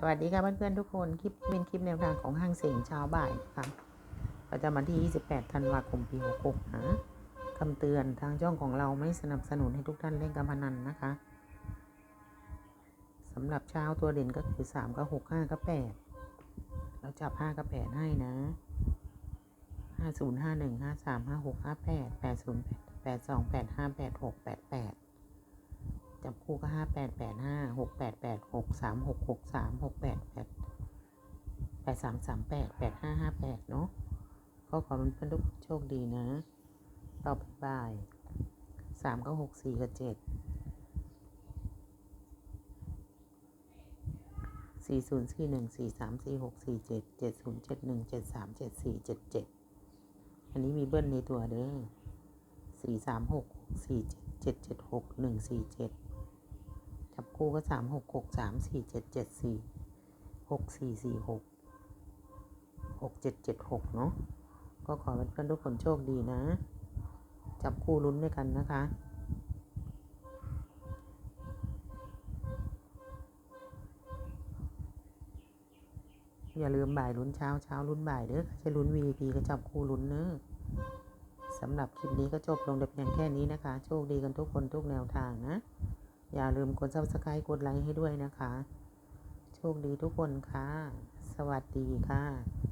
สวัสดีค่ะเพื่อนๆทุกคนคลิปเป็นคลิปแนวทางของห้างเสียงเช้าบ่ายค่ะประจำวันที่ 28 ธันวาคมปี66นะคำเตือนทางช่องของเราไม่สนับสนุนให้ทุกท่านเล่นการพนันนะคะสำหรับเช้าตัวเด่นก็คือ 3 กับ 6 5 กับ 8 เราจับ 5 กับ 8 ให้นะ 50 51 53 56 58 80 82 85 86 88 ห้าแปดแปดห้าหกแปดแปดหกสามหกหกสามหกแปดแปดแปดสามสามแปดแปดห้าห้าแปดเนาะก็ขอเป็นเพื่อนทุกโชคดีนะ ต่อไปบ่ายสามก็หกสี่กับเจ็ดสี่ศูนย์สี่หนึ่งสี่สามสี่หกสี่เจ็ดเจ็ดศูนย์เจ็ดหนึ่งเจ็ดสามเจ็ดสี่เจ็ดเจ็ดอันนี้มีเบิ้ลในตัวเด้อสี่สามหกสี่เจ็ดเจ็ดเจ็ดหกหนึ่งสี่เจ็ด จับคู่ก็สามหกหกสามสี่เจ็ดเจ็ดสี่หกสี่สี่หกหกเจ็ดเจ็ดหกเนาะก็ขอเป็นเพื่อนทุกคนโชคดีนะ จับคู่ลุ้นด้วยกันนะคะอย่าลืมบ่ายลุ้นเช้าเช้าลุ้นบ่ายเด้อใช่ลุ้น VIP ก็จับคู่ลุ้นเนอะสำหรับคลิปนี้ก็จบลงแต่เพียงแค่นี้นะคะ โชคดีกันทุกคนทุกแนวทางนะ อย่าลืมกด subscribe กดไลค์ให้ด้วยนะคะ โชคดีทุกคนค่ะ สวัสดีค่ะ